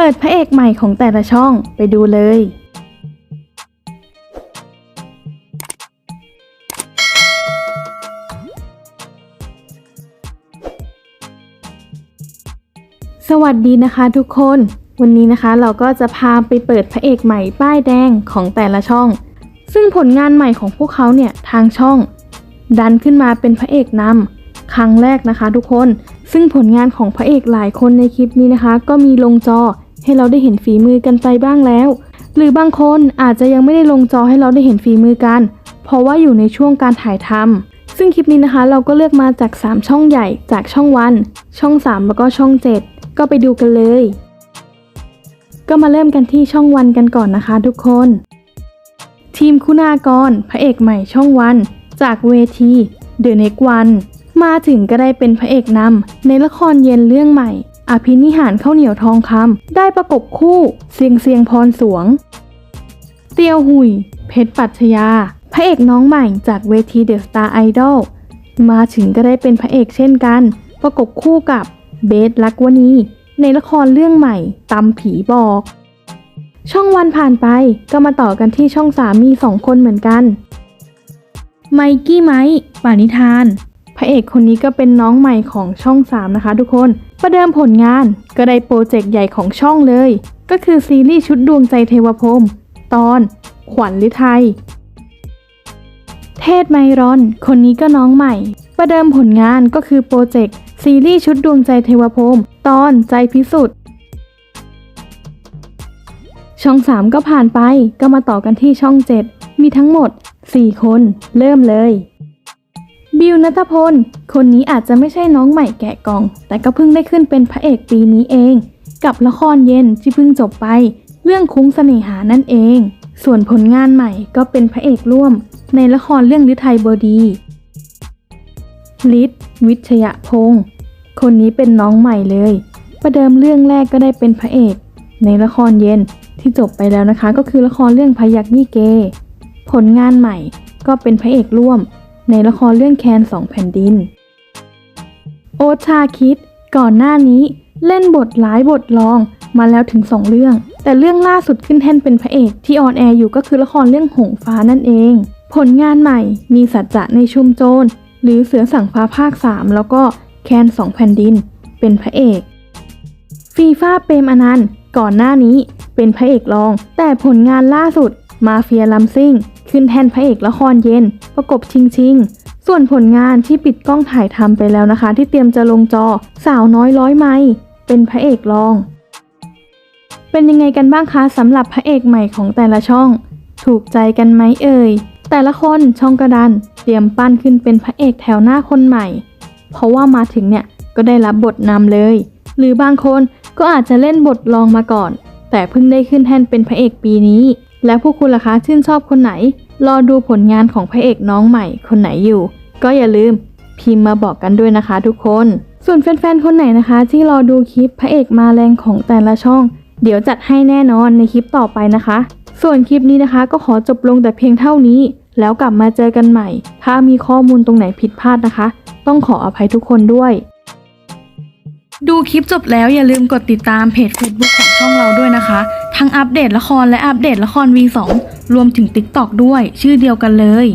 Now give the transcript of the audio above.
เปิดพระเอกใหม่ของแต่ละช่องไปดูเลย สวัสดีนะคะทุกคน วันนี้นะคะเราก็จะพาไปเปิดพระเอกใหม่ป้ายแดงของแต่ละช่อง ซึ่งผลงานใหม่ของพวกเขาเนี่ยทางช่อง ดันขึ้นมาเป็นพระเอกนำครั้งแรกนะคะทุกคนซึ่งผลงานของพระเอกหลายคนในคลิปนี้นะคะ ก็มีลงจอ ให้เราได้เห็นฝีมือกันไปบ้างแล้ว หรือบางคนอาจจะยังไม่ได้ลงจอให้เราได้เห็นฝีมือกัน เพราะว่าอยู่ในช่วงการถ่ายทำซึ่งคลิปนี้นะคะ เราก็เลือกมาจาก 3 ช่องใหญ่จากช่องวัน ช่อง 3 แล้วก็ช่อง 7 ก็ไปดูกันเลย ก็มาเริ่มกันที่ช่องวันกันก่อนนะคะ ทุกคน ทีมคุณากร พระเอกใหม่ช่องวัน จากเวที The Next One มาถึงก็ได้เป็นพระเอกนำในละครเย็นเรื่องใหม่ อภินิหารข้าวเหนียวทองคำได้ประกบคู่เสียงเสียงพรสวง เตียวหุย เพชรปัชญา พระเอกน้องใหม่จากเวทีเดอะสตาร์ไอดอลมาถึงก็ได้เป็นพระเอกเช่นกัน ประกบคู่กับเบสลักวณีในละครเรื่องใหม่ตำผีบอก ช่องวันผ่านไปก็มาต่อกันที่ช่องสามมีสองคนเหมือนกัน ไมกี้ไมค์ปานิธาน พระเอกคนนี้ก็เป็นน้องใหม่ของช่อง 3 นะคะทุกคน ประเดิมผลงานก็ได้โปรเจกต์ใหญ่ของช่องเลย ก็คือซีรีส์ชุดดวงใจเทวพรมตอนขวัญฤทัยเทศไมรอน คนนี้ก็น้องใหม่ ประเดิมผลงานก็คือโปรเจกต์ซีรีส์ชุดดวงใจเทวพรมตอนใจพิสุทธิ์ช่อง 3 ก็ผ่านไปก็มาต่อกันที่ช่อง 7 มีทั้งหมด 4 คน เริ่มเลย บิวนัทพล คนนี้อาจจะไม่ใช่น้องใหม่แกะกล่อง แต่ก็เพิ่งได้ขึ้นเป็นพระเอกปีนี้เอง กับละครเย็นที่เพิ่งจบไป เรื่องคุ้งเสน่หานั่นเอง ส่วนผลงานใหม่ก็เป็นพระเอกร่วม ในละครเรื่องฤทัยบดีฤทธิ์วิชยพงศ์คนนี้เป็นน้องใหม่เลย ประเดิมเรื่องแรกก็ได้เป็นพระเอก ในละครเย็นที่จบไปแล้วนะคะ ก็คือละครเรื่องพยักยี่เก ผลงานใหม่ก็เป็นพระเอกร่วม ในละครเรื่องแคนสองแผ่นดิน โอชาคิด ก่อนหน้านี้เล่นบทหลายบทรองมาแล้วถึง2เรื่อง แต่เรื่องล่าสุดขึ้นแท่นเป็นพระเอกที่ออนแอร์อยู่ก็คือละครเรื่องหงฟ้านั่นเอง ผลงานใหม่มีสัจจะในชุมโจร หรือเสือสั่งฟ้าภาค 3 แล้วก็แคนสองแผ่นดิน เป็นพระเอกฟีฟ่าเปรมอนันต์ก่อนหน้านี้เป็นพระเอกรอง แต่ผลงานล่าสุด มาเฟียลัมซิงขึ้นแทนพระเอกละครเย็น ประกบชิงชิง ส่วนผลงานที่ปิดกล้องถ่ายทำไปแล้วนะคะ ที่เตรียมจะลงจอสาวน้อยร้อยไม้เป็นพระเอกรอง เป็นยังไงกันบ้างคะสำหรับพระเอกใหม่ของแต่ละช่อง ถูกใจกันไหมเอ่ย แต่ละคนช่องกระดานเตรียมปั้นขึ้นเป็นพระเอกแถวหน้าคนใหม่ เพราะว่ามาถึงเนี่ยก็ได้รับบทนำเลย หรือบางคนก็อาจจะเล่นบทรองมาก่อน แต่เพิ่งได้ขึ้นแท่นเป็นพระเอกปีนี้ แล้วพวกคุณล่ะคะชื่นชอบคนไหน รอดูผลงานของพระเอกน้องใหม่คนไหนอยู่ ก็อย่าลืมพิมพ์มาบอกกันด้วยนะคะทุกคน ส่วนแฟนๆคนไหนนะคะ ที่รอดูคลิปพระเอกมาแรงของแต่ละช่อง เดี๋ยวจัดให้แน่นอนในคลิปต่อไปนะคะ ส่วนคลิปนี้นะคะก็ขอจบลงแต่เพียงเท่านี้ แล้วกลับมาเจอกันใหม่ ถ้ามีข้อมูลตรงไหนผิดพลาดนะคะ ต้องขออภัยทุกคนด้วย ดูคลิปจบแล้วอย่าลืมกดติดตามเพจ Facebook ของช่องเราด้วยนะคะ ทั้งอัปเดตละครและอัปเดตละคร V2 รวมถึง TikTok ด้วย ชื่อเดียวกันเลย